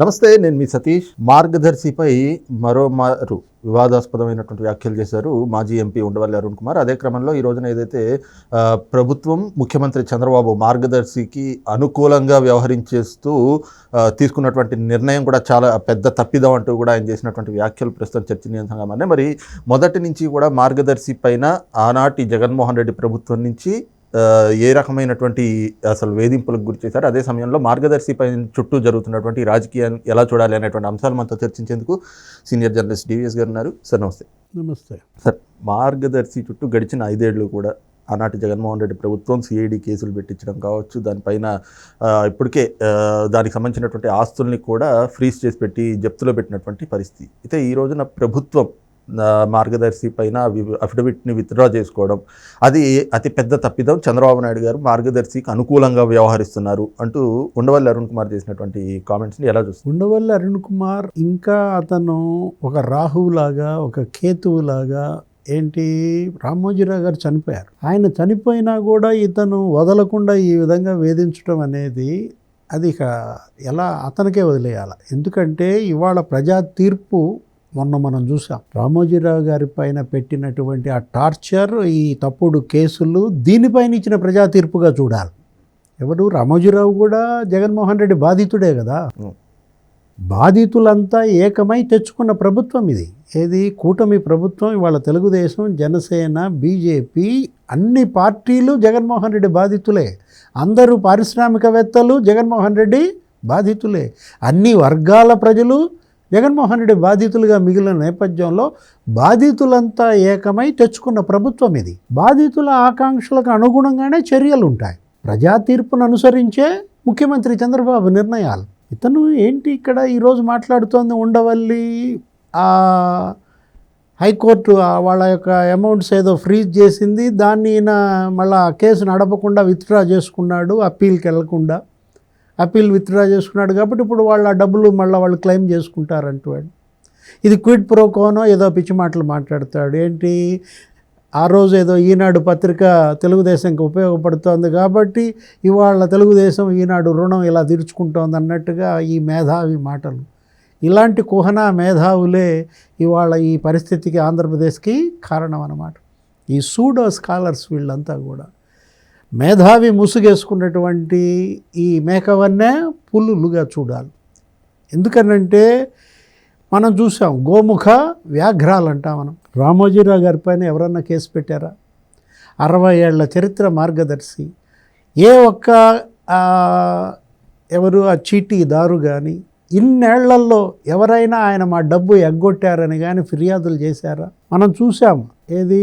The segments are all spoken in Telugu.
నమస్తే నేను మీ సతీష్. మార్గదర్శిపై మరోమారు వివాదాస్పదమైనటువంటి వ్యాఖ్యలు చేశారు మాజీ ఎంపీ ఉండవల్లి అరుణ్ కుమార్. అదే క్రమంలో ఈ రోజున ఏదైతే ప్రభుత్వం ముఖ్యమంత్రి చంద్రబాబు మార్గదర్శికి అనుకూలంగా వ్యవహరించేస్తూ తీసుకున్నటువంటి నిర్ణయం కూడా చాలా పెద్ద తప్పిదం అంటూ కూడా ఆయన చేసినటువంటి వ్యాఖ్యలు ప్రస్తుతం చర్చనీయాంశంగా మరి మొదటి నుంచి కూడా మార్గదర్శి పైన ఆనాటి జగన్మోహన్ రెడ్డి ప్రభుత్వం నుంచి ఏ రకమైనటువంటి అసలు వేధింపులకు గురి చేశారు అదే సమయంలో మార్గదర్శి పైన చుట్టూ జరుగుతున్నటువంటి రాజకీయాన్ని ఎలా చూడాలి అనేటువంటి అంశాలు మనతో చర్చించేందుకు సీనియర్ జర్నలిస్ట్ డివిఎస్ గారు ఉన్నారు. సార్ నమస్తే. నమస్తే. సార్ మార్గదర్శి చుట్టూ గడిచిన ఐదేళ్ళు కూడా ఆనాటి జగన్మోహన్ రెడ్డి ప్రభుత్వం సిఐడి కేసులు పెట్టించడం కావచ్చు దానిపైన ఇప్పటికే దానికి సంబంధించినటువంటి ఆస్తుల్ని కూడా ఫ్రీజ్ చేసి పెట్టి జప్తులో పెట్టినటువంటి పరిస్థితి. అయితే ఈ రోజున ప్రభుత్వం మార్గదర్శి పైన అఫిడవిట్ని విత్డ్రా చేసుకోవడం. అది అతి పెద్ద తప్పిదం. చంద్రబాబు నాయుడు గారు మార్గదర్శికి అనుకూలంగా వ్యవహరిస్తున్నారు అంటూ ఉండవల్లి అరుణ్ కుమార్ చేసినటువంటి కామెంట్స్ని ఎలా చూస్తారు ఉండవల్లి అరుణ్ కుమార్ ఇంకా అతను ఒక రాహువులాగా ఒక కేతువులాగా ఏంటి? రామోజీరావు గారు చనిపోయారు. ఆయన చనిపోయినా కూడా ఇతను వదలకుండా ఈ విధంగా వేధించడం అనేది అది ఇక ఎలా అతనికే వదిలేయాలి. ఎందుకంటే ఇవాళ ప్రజా తీర్పు మొన్న మనం చూసాం. రామోజీరావు గారి పైన పెట్టినటువంటి ఆ టార్చర్ ఈ తప్పుడు కేసులు దీనిపైన ఇచ్చిన ప్రజా తీర్పుగా చూడాలి. ఎవరు? రామోజీరావు కూడా జగన్మోహన్ రెడ్డి బాధితుడే కదా. బాధితులంతా ఏకమై తెచ్చుకున్న ప్రభుత్వం ఇది. ఏది? కూటమి ప్రభుత్వం ఇవాళ తెలుగుదేశం జనసేన బీజేపీ అన్ని పార్టీలు జగన్మోహన్ రెడ్డి బాధితులే. అందరూ పారిశ్రామికవేత్తలు జగన్మోహన్ రెడ్డి బాధితులే. అన్ని వర్గాల ప్రజలు జగన్మోహన్ రెడ్డి బాధితులుగా మిగిలిన నేపథ్యంలో బాధితులంతా ఏకమై తెచ్చుకున్న ప్రభుత్వం ఇది. బాధితుల ఆకాంక్షలకు అనుగుణంగానే చర్యలు ఉంటాయి ప్రజా తీర్పును అనుసరించే ముఖ్యమంత్రి చంద్రబాబు నిర్ణయాలు. ఇతను ఏంటి ఇక్కడ ఈరోజు మాట్లాడుతోంది ఉండవల్లి హైకోర్టు వాళ్ళ యొక్క అమౌంట్స్ ఏదో ఫ్రీజ్ చేసింది దాన్ని ఈయన మళ్ళీ కేసు నడపకుండా విత్డ్రా చేసుకున్నాడు అప్పీల్కి వెళ్ళకుండా అప్పీల్ విత్డ్రా చేసుకున్నాడు కాబట్టి ఇప్పుడు వాళ్ళు ఆ డబ్బులు మళ్ళీ వాళ్ళు క్లెయిమ్ చేసుకుంటారంటాడు ఇది క్విడ్ ప్రోకోనో ఏదో పిచ్చి మాటలు మాట్లాడతాడు. ఏంటి? ఆ రోజు ఏదో ఈనాడు పత్రిక తెలుగుదేశంకి ఉపయోగపడుతోంది కాబట్టి ఇవాళ తెలుగుదేశం ఈనాడు రుణం ఇలా తీర్చుకుంటోంది అన్నట్టుగా ఈ మేధావి మాటలు. ఇలాంటి కుహనా మేధావులే ఇవాళ ఈ పరిస్థితికి ఆంధ్రప్రదేశ్కి కారణం అన్నమాట ఈ సూడో స్కాలర్స్ వీళ్ళంతా కూడా. మేధావి ముసుగేసుకున్నటువంటి ఈ మేకవన్నే పుల్లులుగా చూడాలి. ఎందుకనంటే మనం చూసాం గోముఖ వ్యాఘ్రాలు అంటాం మనం. రామోజీరావు గారి పైన ఎవరన్నా కేసు పెట్టారా? అరవై ఏళ్ళ చరిత్ర మార్గదర్శి. ఏ ఒక్క ఎవరు ఆ చీటీదారు కానీ ఇన్నేళ్ళలో ఎవరైనా ఆయన మా డబ్బు ఎగ్గొట్టారని కానీ ఫిర్యాదులు చేశారా? మనం చూసాము ఏది?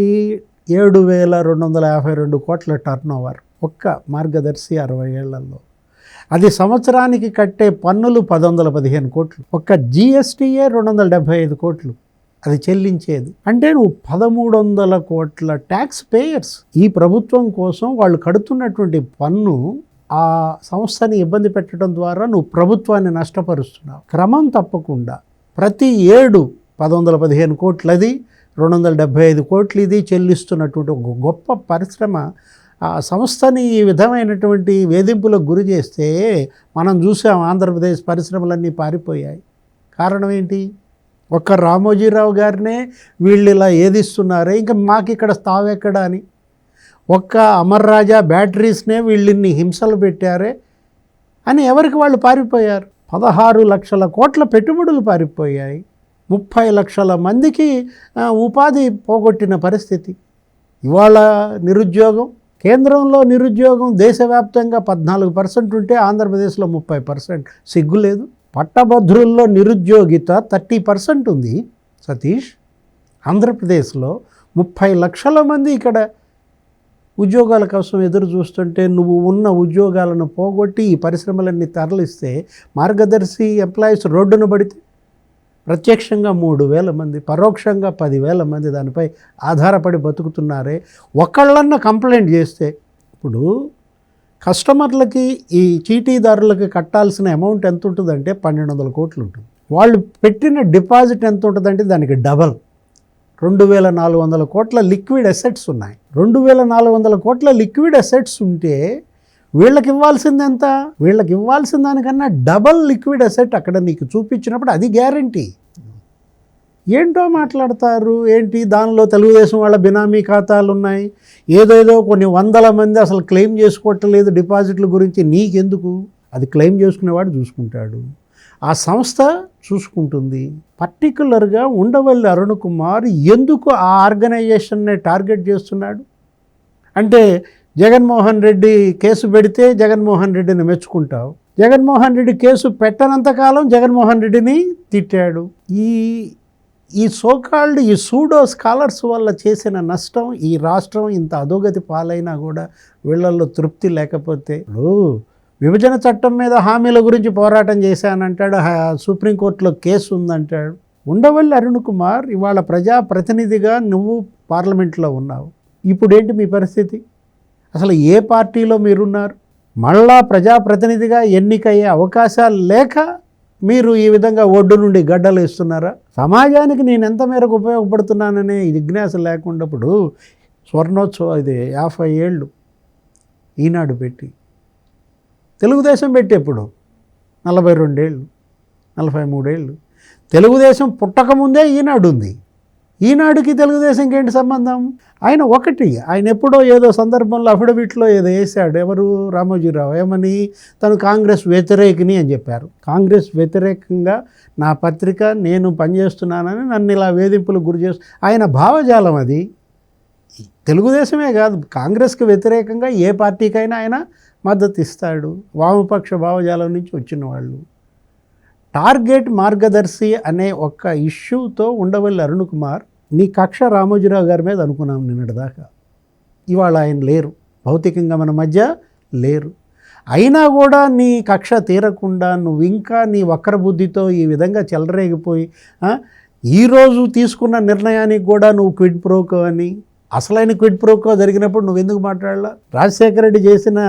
ఏడు వేల రెండు వందల యాభై రెండు కోట్ల టర్న్ ఓవర్ ఒక్క మార్గదర్శి అరవై ఏళ్ళలో. అది సంవత్సరానికి కట్టే పన్నులు పది వందల పదిహేను కోట్లు. ఒక్క జిఎస్టీయే రెండు వందల డెబ్భై ఐదు కోట్లు. అది చెల్లించేది. అంటే నువ్వు పదమూడు వందల కోట్ల ట్యాక్స్ పేయర్స్ ఈ ప్రభుత్వం కోసం వాళ్ళు కడుతున్నటువంటి పన్ను ఆ సంస్థని ఇబ్బంది పెట్టడం ద్వారా నువ్వు ప్రభుత్వాన్ని నష్టపరుస్తున్నావు. క్రమం తప్పకుండా ప్రతి ఏడు పది వందల పదిహేను కోట్లది రెండు వందల డెబ్భై ఐదు కోట్లు ఇది చెల్లిస్తున్నటువంటి ఒక గొప్ప పరిశ్రమ. ఆ సంస్థని ఈ విధమైనటువంటి వేధింపులకు గురి చేస్తే మనం చూసాం ఆంధ్రప్రదేశ్ పరిశ్రమలన్నీ పారిపోయాయి. కారణం ఏంటి? ఒక్క రామోజీరావు గారినే వీళ్ళు ఇలా ఏదిస్తున్నారే ఇంకా మాకు ఇక్కడ స్థావెక్కడ అని. ఒక్క అమర్ రాజా బ్యాటరీస్నే వీళ్ళని హింసలు పెట్టారే అని ఎవరికి వాళ్ళు పారిపోయారు? పదహారు లక్షల కోట్ల పెట్టుబడులు పారిపోయాయి. ముప్పై లక్షల మందికి ఉపాధి పోగొట్టిన పరిస్థితి. ఇవాళ నిరుద్యోగం కేంద్రంలో నిరుద్యోగం దేశవ్యాప్తంగా పద్నాలుగు పర్సెంట్ ఉంటే ఆంధ్రప్రదేశ్లో ముప్పై పర్సెంట్. సిగ్గులేదు పట్టభద్రుల్లో నిరుద్యోగిత థర్టీ పర్సెంట్ ఉంది. సతీష్ ఆంధ్రప్రదేశ్లో ముప్పై లక్షల మంది ఇక్కడ ఉద్యోగాల కోసం ఎదురు చూస్తుంటే నువ్వు ఉన్న ఉద్యోగాలను పోగొట్టి ఈ పరిశ్రమలన్నీ తరలిస్తే మార్గదర్శి ఎంప్లాయీస్ రోడ్డును పడితే ప్రత్యక్షంగా మూడు వేల మంది పరోక్షంగా పదివేల మంది దానిపై ఆధారపడి బతుకుతున్నారే. ఒకళ్ళన్న కంప్లైంట్ చేస్తే ఇప్పుడు కస్టమర్లకి ఈ చీటీదారులకి కట్టాల్సిన అమౌంట్ ఎంత ఉంటుందంటే పన్నెండు వందల కోట్లు ఉంటుంది వాళ్ళు పెట్టిన డిపాజిట్ ఎంత ఉంటుందంటే దానికి డబల్. రెండు వేల నాలుగు వందల కోట్ల లిక్విడ్ అసెట్స్ ఉన్నాయి. రెండు వేల నాలుగు వందల కోట్ల లిక్విడ్ అసెట్స్ ఉంటే వీళ్ళకి ఇవ్వాల్సింది ఎంత వీళ్ళకి ఇవ్వాల్సిన దానికన్నా డబల్ లిక్విడ్ అసెట్ అక్కడ నీకు చూపించినప్పుడు అది గ్యారంటీ. ఏంటో మాట్లాడతారు? ఏంటి? దానిలో తెలుగుదేశం వాళ్ళ బినామీ ఖాతాలు ఉన్నాయి ఏదేదో కొన్ని వందల మంది అసలు క్లెయిమ్ చేసుకోవట్లేదు డిపాజిట్ల గురించి నీకెందుకు? అది క్లెయిమ్ చేసుకునేవాడు చూసుకుంటాడు. ఆ సంస్థ చూసుకుంటుంది. పర్టికులర్గా ఉండవల్లి అరుణ్ కుమార్ ఎందుకు ఆ ఆర్గనైజేషన్ని టార్గెట్ చేస్తున్నాడు? అంటే జగన్మోహన్ రెడ్డి కేసు పెడితే జగన్మోహన్ రెడ్డిని మెచ్చుకుంటావు. జగన్మోహన్ రెడ్డి కేసు పెట్టనంతకాలం జగన్మోహన్ రెడ్డిని తిట్టాడు. ఈ ఈ సోకాల్డ్ ఈ సూడో స్కాలర్స్ వల్ల చేసిన నష్టం ఈ రాష్ట్రం ఇంత అధోగతి పాలైనా కూడా వీళ్ళల్లో తృప్తి లేకపోతే. ఇప్పుడు విభజన చట్టం మీద హామీల గురించి పోరాటం చేశానంటాడు. సుప్రీంకోర్టులో కేసు ఉందంటాడు. ఉండవల్లి అరుణ్ కుమార్ ఇవాళ ప్రజా ప్రతినిధిగా నువ్వు పార్లమెంట్లో ఉన్నావు. ఇప్పుడేంటి మీ పరిస్థితి? అసలు ఏ పార్టీలో మీరున్నారు? మళ్ళా ప్రజాప్రతినిధిగా ఎన్నికయ్యే అవకాశాలు లేక మీరు ఈ విధంగా ఒడ్డు నుండి గడ్డలు ఇస్తున్నారా సమాజానికి నేను ఎంత మేరకు ఉపయోగపడుతున్నాననే జిజ్ఞాస లేకుండాప్పుడు స్వర్ణోత్సవం ఇది యాభై ఏళ్ళు ఈనాడు పెట్టి తెలుగుదేశం పెట్టేప్పుడు నలభై రెండేళ్ళు నలభై మూడేళ్ళు. తెలుగుదేశం పుట్టకముందే ఈనాడు ఉంది ఈనాడుకి తెలుగుదేశంకి ఏంటి సంబంధం? ఆయన ఒకటి ఆయన ఎప్పుడో ఏదో సందర్భంలో అఫిడవిట్లో ఏదో వేశాడు. ఎవరు? రామోజీరావు. ఏమని? తను కాంగ్రెస్ వ్యతిరేకిని అని చెప్పారు. కాంగ్రెస్ వ్యతిరేకంగా నా పత్రిక నేను పనిచేస్తున్నానని నన్ను ఇలా వేధింపులకు గురి చేస్తు ఆయన భావజాలం అది. తెలుగుదేశమే కాదు. కాంగ్రెస్కి వ్యతిరేకంగా ఏ పార్టీకైనా ఆయన మద్దతు ఇస్తాడు వామపక్ష భావజాలం నుంచి వచ్చిన వాళ్ళు. టార్గెట్ మార్గదర్శి అనే ఒక్క ఇష్యూతో ఉండవల్లి అరుణ్ కుమార్ నీ కక్ష రామోజీరావు గారి మీద అనుకున్నాం నిన్నటిదాకా. ఇవాళ ఆయన లేరు. భౌతికంగా మన మధ్య లేరు. అయినా కూడా నీ కక్ష తీరకుండా నువ్వు ఇంకా నీ వక్రబుద్ధితో ఈ విధంగా చెలరేగిపోయి ఈరోజు తీసుకున్న నిర్ణయానికి కూడా నువ్వు క్విడ్ ప్రోకో అని అసలైన క్విడ్ ప్రోకో జరిగినప్పుడు నువ్వు ఎందుకు మాట్లాడాల? రాజశేఖర రెడ్డి చేసిన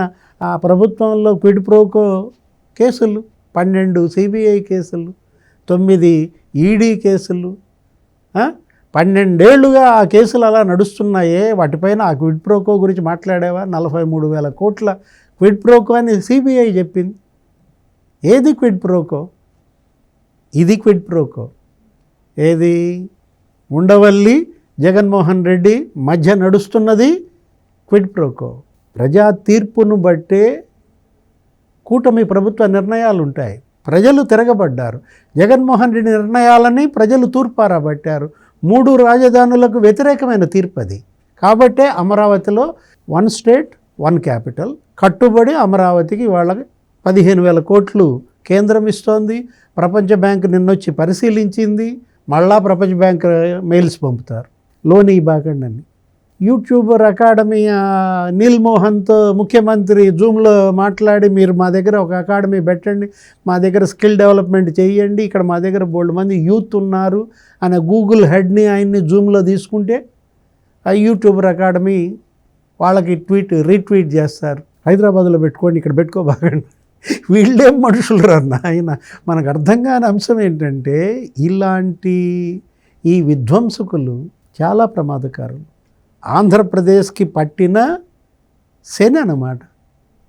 ఆ ప్రభుత్వంలో క్విడ్ ప్రోకో కేసులు పన్నెండు సిబిఐ కేసులు తొమ్మిది ఈడీ కేసులు పన్నెండేళ్ళుగా ఆ కేసులు అలా నడుస్తున్నాయే. వాటిపైన ఆ క్విడ్ ప్రోకో గురించి మాట్లాడేవా? నలభై మూడు వేల కోట్ల క్విడ్ ప్రోకో అని సిబిఐ చెప్పింది. ఏది క్విడ్ ప్రోకో? ఇది క్విడ్ ప్రోకో. ఏది? ఉండవల్లి జగన్మోహన్ రెడ్డి మధ్య నడుస్తున్నది క్విడ్ ప్రోకో. ప్రజా తీర్పును బట్టే కూటమి ప్రభుత్వ నిర్ణయాలు ఉంటాయి ప్రజలు తిరగబడ్డారు. జగన్మోహన్ రెడ్డి నిర్ణయాలని ప్రజలు తూర్పారబట్టారు. మూడు రాజధానులకు వ్యతిరేకమైన తీర్పు అది. కాబట్టే అమరావతిలో వన్ స్టేట్ వన్ క్యాపిటల్. కట్టుబడి అమరావతికి వాళ్ళకి పదిహేను వేల కోట్లు కేంద్రం ఇస్తోంది. ప్రపంచ బ్యాంక్ నిన్నొచ్చి పరిశీలించింది. మళ్ళా ప్రపంచ బ్యాంక్ మెయిల్స్ పంపుతారు. లోన్ ఈ బాగండి యూట్యూబర్ అకాడమీ నీల్ మోహన్తో ముఖ్యమంత్రి జూమ్లో మాట్లాడి మీరు మా దగ్గర ఒక అకాడమీ పెట్టండి మా దగ్గర స్కిల్ డెవలప్మెంట్ చేయండి ఇక్కడ మా దగ్గర బోల్డ్ మంది యూత్ ఉన్నారు అనే గూగుల్ హెడ్ని ఆయన్ని జూమ్లో తీసుకుంటే ఆ యూట్యూబర్ అకాడమీ వాళ్ళకి ట్వీట్ రీట్వీట్ చేస్తారు. హైదరాబాద్లో పెట్టుకోండి ఇక్కడ పెట్టుకోబాకండి వీళ్ళేం మనుషులు రన్న ఆయన మనకు అర్థం కాని అంశం ఏంటంటే ఇలాంటి ఈ విధ్వంసకులు చాలా ప్రమాదకారులు. ఆంధ్రప్రదేశ్కి పట్టిన శని అన్నమాట.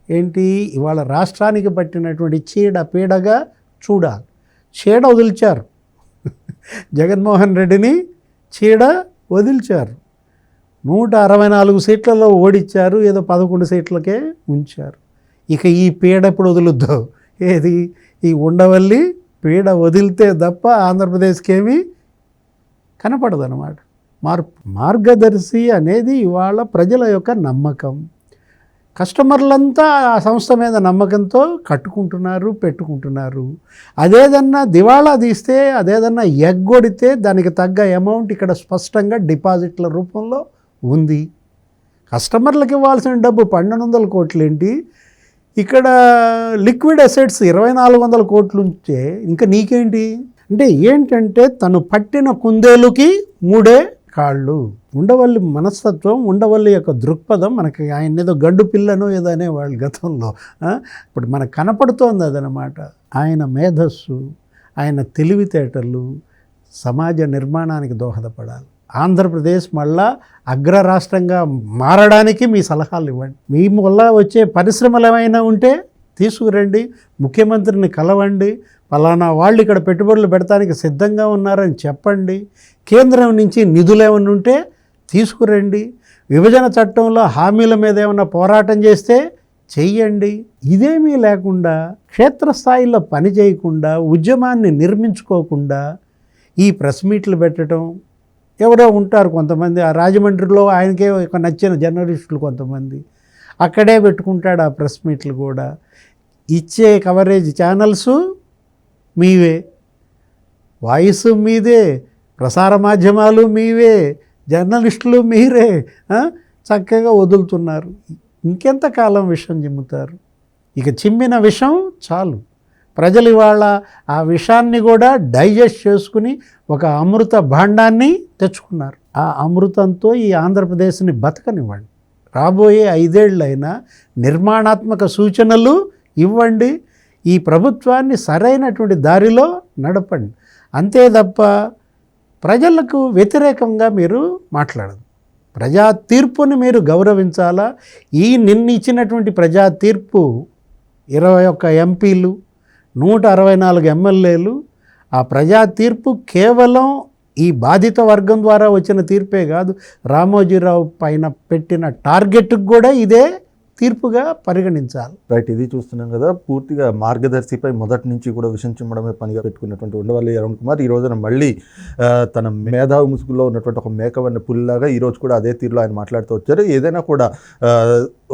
ఏంటి? ఇవాళ రాష్ట్రానికి పట్టినటువంటి చీడ పీడగా చూడాలి. చీడ వదిల్చారు. జగన్మోహన్ రెడ్డిని చీడ వదిల్చారు. నూట అరవై నాలుగు సీట్లలో ఓడిచ్చారు. ఏదో పదకొండు సీట్లకే ఉంచారు. ఇక ఈ పీడ ఎప్పుడు వదులుద్దు? ఏది? ఈ ఉండవల్లి పీడ వదిలితే తప్ప ఆంధ్రప్రదేశ్కి ఏమీ కనపడదు అన్నమాట మార్పు. మార్గదర్శి అనేది ఇవాళ ప్రజల యొక్క నమ్మకం. కస్టమర్లంతా ఆ సంస్థ మీద నమ్మకంతో కట్టుకుంటున్నారు పెట్టుకుంటున్నారు. అదేదన్నా దివాళా తీస్తే అదేదన్నా ఎగ్గొడితే దానికి తగ్గ అమౌంట్ ఇక్కడ స్పష్టంగా డిపాజిట్ల రూపంలో ఉంది. కస్టమర్లకు ఇవ్వాల్సిన డబ్బు పన్నెండు వందల కోట్లు ఏంటి ఇక్కడ లిక్విడ్ అసెట్స్ ఇరవై నాలుగు వందల కోట్లు ఉంటే ఇంకా నీకేంటి? అంటే ఏంటంటే తను పట్టిన కుందేలుకి మూడే కాళ్ళు ఉండవల్లి మనస్తత్వం ఉండవల్లి యొక్క దృక్పథం మనకి ఆయన ఏదో గడ్డు పిల్లను ఏదో అనేవాళ్ళు గతంలో. ఇప్పుడు మనకు కనపడుతోంది అదనమాట. ఆయన మేధస్సు ఆయన తెలివితేటలు సమాజ నిర్మాణానికి దోహదపడాలి. ఆంధ్రప్రదేశ్ మళ్ళా అగ్ర రాష్ట్రంగా మారడానికి మీ సలహాలు ఇవ్వండి. మీ వల్ల వచ్చే పరిశ్రమలు ఏమైనా ఉంటే తీసుకురండి ముఖ్యమంత్రిని కలవండి పలానా వాళ్ళు ఇక్కడ పెట్టుబడులు పెడతానికి సిద్ధంగా ఉన్నారని చెప్పండి. కేంద్రం నుంచి నిధులు ఏమైనా ఉంటే తీసుకురండి. విభజన చట్టంలో హామీల మీద ఏమైనా పోరాటం చేస్తే చెయ్యండి. ఇదేమీ లేకుండా క్షేత్రస్థాయిలో పని చేయకుండా ఉద్యమాన్ని నిర్మించుకోకుండా ఈ ప్రెస్ మీట్లు పెట్టడం ఎవరో ఉంటారు కొంతమంది ఆ రాజమండ్రిలో ఆయనకే ఒక నచ్చిన జర్నలిస్టులు కొంతమంది అక్కడే పెట్టుకుంటాడు ఆ ప్రెస్ మీట్లు కూడా. ఇచ్చే కవరేజ్ ఛానల్స్ మీవే. వాయిస్ మీదే ప్రసార మాధ్యమాలు మీవే జర్నలిస్టులు మీరే చక్కగా వదులుతున్నారు. ఇంకెంతకాలం విషం చిమ్ముతారు? ఇక చిమ్మిన విషం చాలు. ప్రజలు ఇవాళ ఆ విషాన్ని కూడా డైజెస్ట్ చేసుకుని ఒక అమృత భాండాన్ని తెచ్చుకున్నారు. ఆ అమృతంతో ఈ ఆంధ్రప్రదేశ్ని బతకనివ్వండి. రాబోయే ఐదేళ్ళైనా నిర్మాణాత్మక సూచనలు ఇవ్వండి. ఈ ప్రభుత్వాన్ని సరైనటువంటి దారిలో నడపండి. అంతే తప్ప ప్రజలకు వ్యతిరేకంగా మీరు మాట్లాడదు. ప్రజా తీర్పుని మీరు గౌరవించాలా? ఈ నిన్న ఇచ్చినటువంటి ప్రజా తీర్పు ఇరవై ఒక్క ఎంపీలు నూట అరవై నాలుగు ఎమ్మెల్యేలు ఆ ప్రజా తీర్పు కేవలం ఈ బాధిత వర్గం ద్వారా వచ్చిన తీర్పే కాదు. రామోజీరావు పైన పెట్టిన టార్గెట్కి కూడా ఇదే తీర్పుగా పరిగణించాలి. రైట్ ఇది చూస్తున్నాం కదా పూర్తిగా మార్గదర్శిపై మొదటి నుంచి కూడా విషం చిమ్మడమే పనిగా పెట్టుకున్నటువంటి ఉండవల్లి అరుణ్ కుమార్. ఈ రోజున మళ్ళీ తన మేధావి ముసుగులో ఉన్నటువంటి ఒక మేకవన్న పుల్లాగా ఈ రోజు కూడా అదే తీరులో ఆయన మాట్లాడుతూ వచ్చారు. ఏదైనా కూడా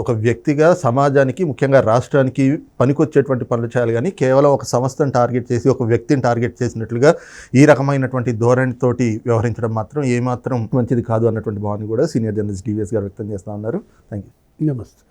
ఒక వ్యక్తిగా సమాజానికి ముఖ్యంగా రాష్ట్రానికి పనికొచ్చేటువంటి పనులు చేయాలి కానీ కేవలం ఒక సంస్థను టార్గెట్ చేసి ఒక వ్యక్తిని టార్గెట్ చేసినట్లుగా ఈ రకమైనటువంటి ధోరణితోటి వ్యవహరించడం మాత్రం ఏమాత్రం మంచిది కాదు అన్నటువంటి భావన కూడా సీనియర్ జర్నలిస్ట్ డివిఎస్ గారు వ్యక్తం చేస్తూ ఉన్నారు. థ్యాంక్ యూ నమస్తే.